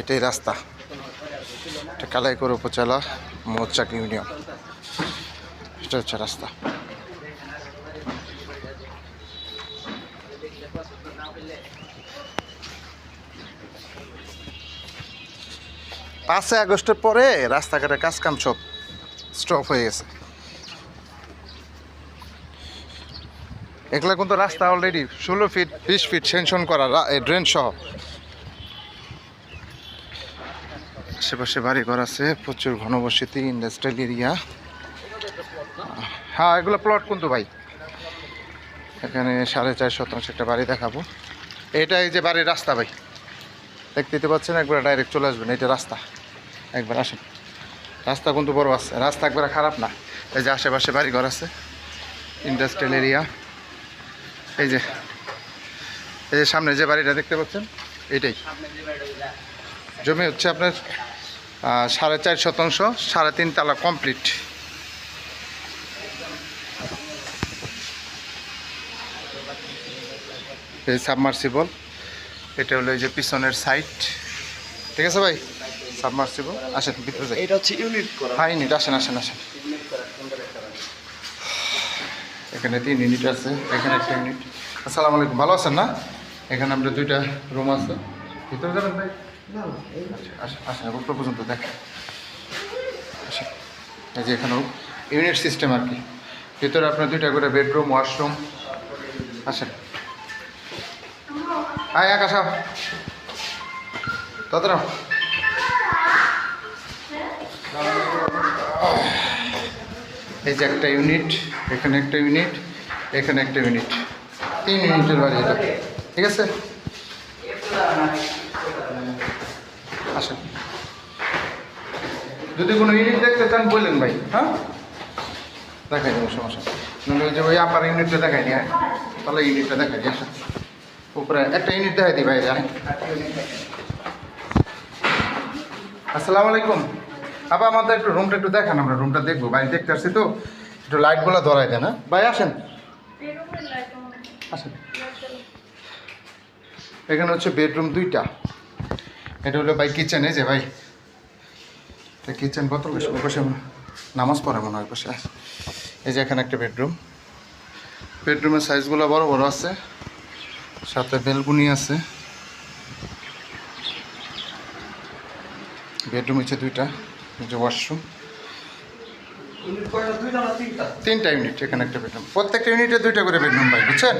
এটাই রাস্তা। এটা কালাইকর উপজেলা মৌচাক ইউনিয়ন। এটা হচ্ছে রাস্তা। পাঁচই আগস্টের পরে রাস্তাঘাটের কাজ কাম সব স্টপ হয়ে গেছে। এগুলা কিন্তু রাস্তা অলরেডি ষোলো ফিট বিশ ফিট সেনশন করা ড্রেন সহ। আশেপাশে বাড়ি ঘর আছে, প্রচুর ঘনবসতি ইন্ডাস্ট্রিয়াল এরিয়া হ্যাঁ এগুলো প্লট কিন্তু ভাই। এখানে সাড়ে চার শতাংশ একটা বাড়ি দেখাবো। এটা এই যে বাড়ির রাস্তা ভাই। দেখতে পাচ্ছেন, একবার ডাইরেক্ট চলে আসবেন এটা রাস্তা। একবার আসেন। রাস্তা কিন্তু বড় আছে। রাস্তা একবার খারাপ না। এই যে আশেপাশে বাড়ি ঘর আছে ইন্ডাস্ট্রিয়াল এরিয়া এই যে এই যে সামনে যে বাড়িটা দেখতে পাচ্ছেন এটাই। জমি হচ্ছে আপনার সাড়ে চার শতাংশ সাড়ে তিন তালা কমপ্লিট। এই সাবমার্সিবল এটা হলো এই যে পিছনের সাইড। ঠিক আছে ভাই? সাবমার্সিবল আসেন ভিতরে যাই। এটা হচ্ছে ইউনিট করা। হাই ইউনিট আসেন আসেন আসেন। এখানে তিন ইউনিট আছে এখানে একটা ইউনিট আসসালামু আলাইকুম ভালো আছেন না? এখানে আমরা দুইটা রুম আছে। ভিতরে যাবেন ভাই? আচ্ছা, উপর পর্যন্ত দেখেন। আসেন এই যে এখানেও ইউনিট সিস্টেম আর কি। ভিতরে আপনার দুইটা করে বেডরুম ওয়াশরুম আসেন। আয় আকাশ আও। এই যে একটা ইউনিট এখানে একটা ইউনিট এখানে একটা ইউনিট তিন ইউনিটের বাড়ি এটা। ঠিক আছে? আসেন। যদি কোনো ইউনিট দেখতে চান বললেন ভাই হ্যাঁ? দেখাই দেবো, সমস্যা। নাহলে ওই যে ওই আপার ইউনিটটা দেখাই নি তাহলে ইউনিটটা দেখাই দিই আসেন। উপরে একটা ইউনিট দেখাই দিই ভাই হ্যাঁ? আসসালামু আলাইকুম। আবার আমাদের একটু রুমটা একটু দেখান, আমরা রুমটা দেখব। ভাই, দেখতে আসছি তো। একটু লাইটগুলো ধরাই দেন হ্যাঁ? ভাই, আসেন। আসেন। এখানে হচ্ছে বেডরুম দুইটা। এটা হলো ভাই কিচেন এই যে ভাই। কিচেন কত বসে নামাজ পড়ে মনে হয় আছে। এই যে এখানে একটা বেডরুম বেডরুমের সাইজগুলো বড় বড় আছে। সাথে বেলকুনি আছে। বেডরুম হচ্ছে দুইটা। এই যে ওয়াশরুম ইউনিট কয়টা দুইটা না তিনটা? তিনটা ইউনিট এখানে একটা বেডরুম প্রত্যেকটা ইউনিটে দুইটা করে বেডরুম পাই বুঝছেন?